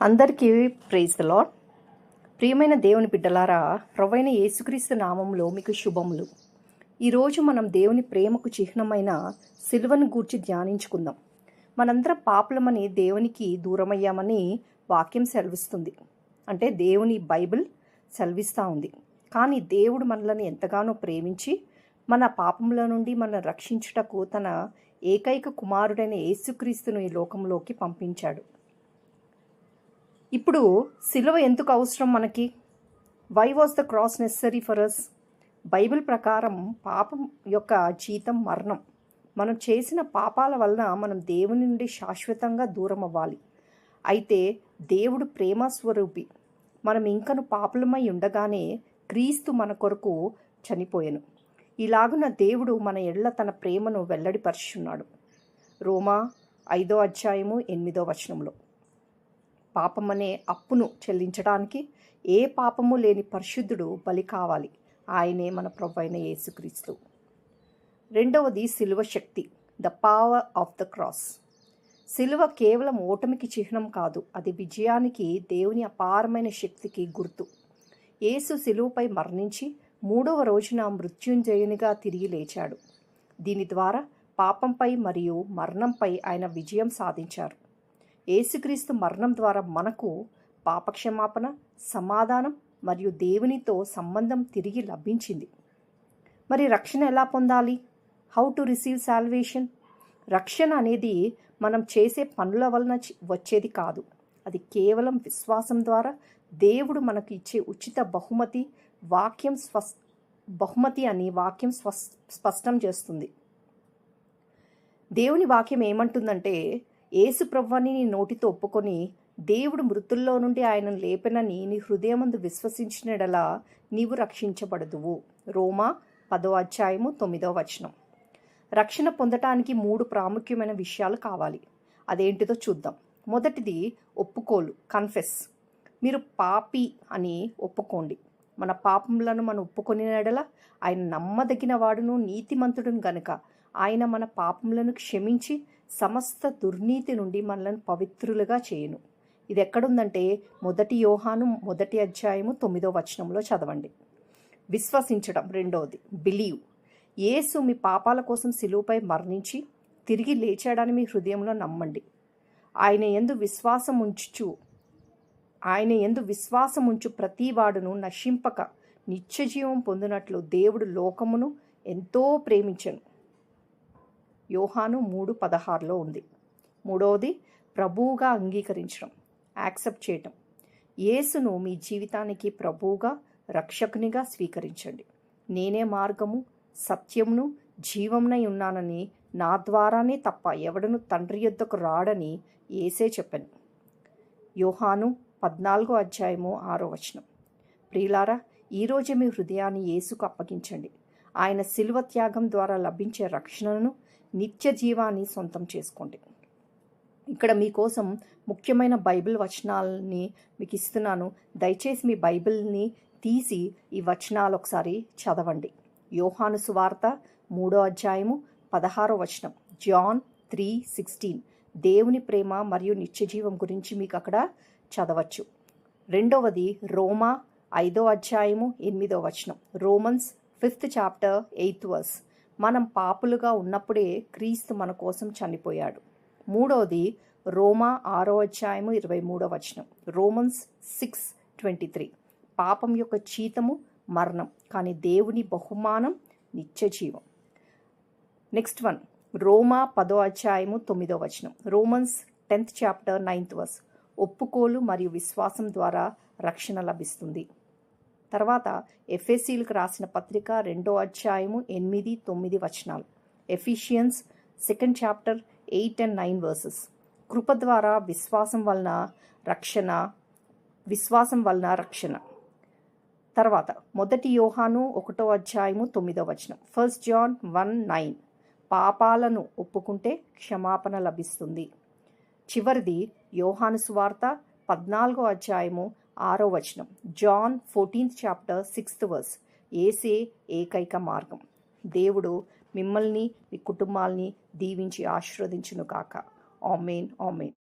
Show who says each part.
Speaker 1: అందరికీ praise the lord ప్రియమైన దేవుని బిడ్డలారా ప్రవైన యేసుక్రీస్తు నామంలో మీకు శుభములు. ఈరోజు మనం దేవుని ప్రేమకు చిహ్నమైన సిల్వను గూర్చి ధ్యానించుకుందాం. మనందరం పాపులమని దేవునికి దూరమయ్యామని వాక్యం సెలవిస్తుంది. అంటే దేవుని బైబిల్ సెలవిస్తూ ఉంది. కానీ దేవుడు మనలను ఎంతగానో ప్రేమించి మన పాపముల నుండి మనల్ని రక్షించుటకు తన ఏకైక కుమారుడైన యేసుక్రీస్తును ఈ లోకంలోకి పంపించాడు. ఇప్పుడు సిలువ ఎందుకు అవసరం మనకి? Why was the cross necessary for us Bible ప్రకారం పాపం యొక్క జీతం మరణం. మనం చేసిన పాపాల వలన మనం దేవుని నుండి శాశ్వతంగా దూరం అవ్వాలి. అయితే దేవుడు ప్రేమ స్వరూపి. మనం ఇంకను పాపులమై ఉండగానే క్రీస్తు మన కొరకు చనిపోయాను. ఇలాగున దేవుడు మన ఎళ్ళ తన ప్రేమను వెల్లడిపరుచున్నాడు రోమా ఐదో అధ్యాయము ఎనిమిదో వచనంలో. పాపం అనే అప్పును చెల్లించడానికి ఏ పాపము లేని పరిశుద్ధుడు బలి కావాలి. ఆయనే మన ప్రభు అయిన యేసుక్రీస్తు. రెండవది సిలువ శక్తి the power of the cross సిలువ కేవలం ఓటమికి చిహ్నం కాదు అది విజయానికి దేవుని అపారమైన శక్తికి గుర్తు. యేసు సిలువపై మరణించి మూడవ రోజున మృత్యుంజయునిగా తిరిగి లేచాడు. దీని ద్వారా పాపంపై మరియు మరణంపై ఆయన విజయం సాధించారు. యేసుక్రీస్తు మరణం ద్వారా మనకు పాపక్షమాపణ సమాధానం మరియు దేవునితో సంబంధం తిరిగి లభించింది. మరి రక్షణ ఎలా పొందాలి? హౌ టు రిసీవ్ సాల్వేషన్ రక్షణ అనేది మనం చేసే పనుల వలన వచ్చేది కాదు. అది కేవలం విశ్వాసం ద్వారా దేవుడు మనకు ఇచ్చే ఉచిత బహుమతి వాక్యం స్వస్ బహుమతి అని వాక్యం స్వస్ స్పష్టం చేస్తుంది. దేవుని వాక్యం ఏమంటుందంటే ఏసు ప్రభువని నీ నోటితో ఒప్పుకొని దేవుడు మృతుల్లో నుండి ఆయనను లేపెనని నీ హృదయమందు విశ్వసించినడలా నీవు రక్షించబడదువు. రోమా పదో అధ్యాయము తొమ్మిదో వచనం. రక్షణ పొందటానికి మూడు ప్రాముఖ్యమైన విషయాలు కావాలి. అదేంటిదో చూద్దాం. మొదటిది ఒప్పుకోలు కన్ఫెస్ మీరు పాపి అని ఒప్పుకోండి. మన పాపములను మనం ఒప్పుకొనినడల ఆయన నమ్మదగిన వాడును నీతిమంతుడును గనుక. ఆయన మన పాపములను క్షమించి సమస్త దుర్నీతి నుండి మనలను పవిత్రులుగా చేయను. ఇది ఎక్కడుందంటే మొదటి యోహాను మొదటి అధ్యాయము తొమ్మిదో వచనంలో చదవండి. విశ్వసించడం రెండవది బిలీవ్. యేసు మీ పాపాల కోసం సిలువుపై మరణించి తిరిగి లేచాడని మీ హృదయంలో నమ్మండి. ఆయన ఎందు విశ్వాసం ఉంచుచు ఆయన ఎందు విశ్వాసం ఉంచు ప్రతివాడును నశింపక నిత్యజీవం పొందినట్లు దేవుడు లోకమును ఎంతో ప్రేమించను. యోహాను మూడు పదహారులో ఉంది. మూడవది ప్రభువుగా అంగీకరించడం యాక్సెప్ట్ చేయటం. యేసును మీ జీవితానికి ప్రభువుగా రక్షకునిగా స్వీకరించండి. నేనే మార్గము సత్యమును జీవమునై ఉన్నానని నా ద్వారానే తప్ప ఎవడను తండ్రి యొద్దకు రాడని ఏసే చెప్పాను. యోహాను పద్నాలుగో అధ్యాయము ఆరో వచనం. ప్రియులారా ఈరోజు మీ హృదయాన్ని యేసుకు అప్పగించండి. ఆయన శిల్వ త్యాగం ద్వారా లభించే రక్షణను నిత్య జీవాన్ని సొంతం చేసుకోండి. ఇక్కడ మీకోసం ముఖ్యమైన బైబిల్ వచనాలని మీకు ఇస్తున్నాను. దయచేసి మీ బైబిల్ని తీసి ఈ వచనాలు ఒకసారి చదవండి. యోహాను సువార్త మూడో అధ్యాయము పదహారో వచనం. John three sixteen. దేవుని ప్రేమ మరియు నిత్యజీవం గురించి మీకు అక్కడ చదవచ్చు. రెండవది రోమా ఐదో అధ్యాయము ఎనిమిదో వచనం. Romans fifth chapter eighth verse. మనం పాపులుగా ఉన్నప్పుడే క్రీస్తు మన కోసం చనిపోయాడు. మూడవది రోమా ఆరో అధ్యాయము ఇరవై మూడో వచనం. Romans six twenty three. పాపం యొక్క చీతము మరణం కానీ దేవుని బహుమానం నిత్యజీవం నెక్స్ట్ వన్. రోమా పదో అధ్యాయము తొమ్మిదో వచనం. Romans tenth chapter ninth verse. ఒప్పుకోలు మరియు విశ్వాసం ద్వారా రక్షణ లభిస్తుంది. తర్వాత ఎఫ్ఎస్సీలకు రాసిన పత్రిక రెండో అధ్యాయము ఎనిమిది తొమ్మిది వచనాలు. Ephesians second chapter eight and nine verses కృప ద్వారా విశ్వాసం వలన రక్షణ విశ్వాసం వలన రక్షణ. తర్వాత మొదటి యోహాను ఒకటో అధ్యాయము తొమ్మిదో వచనం. ఫస్ట్ జాన్ వన్ నైన్ పాపాలను ఒప్పుకుంటే క్షమాపణ లభిస్తుంది. చివరిది యోహాను సువార్త పద్నాలుగో అధ్యాయము ఆరో వచనం. John fourteenth chapter sixth verse. ఏసే ఏకైక మార్గం. దేవుడు మిమ్మల్ని మీ కుటుంబాల్ని దీవించి ఆశీర్వదించును కాక ఆమెన్ ఆమెన్.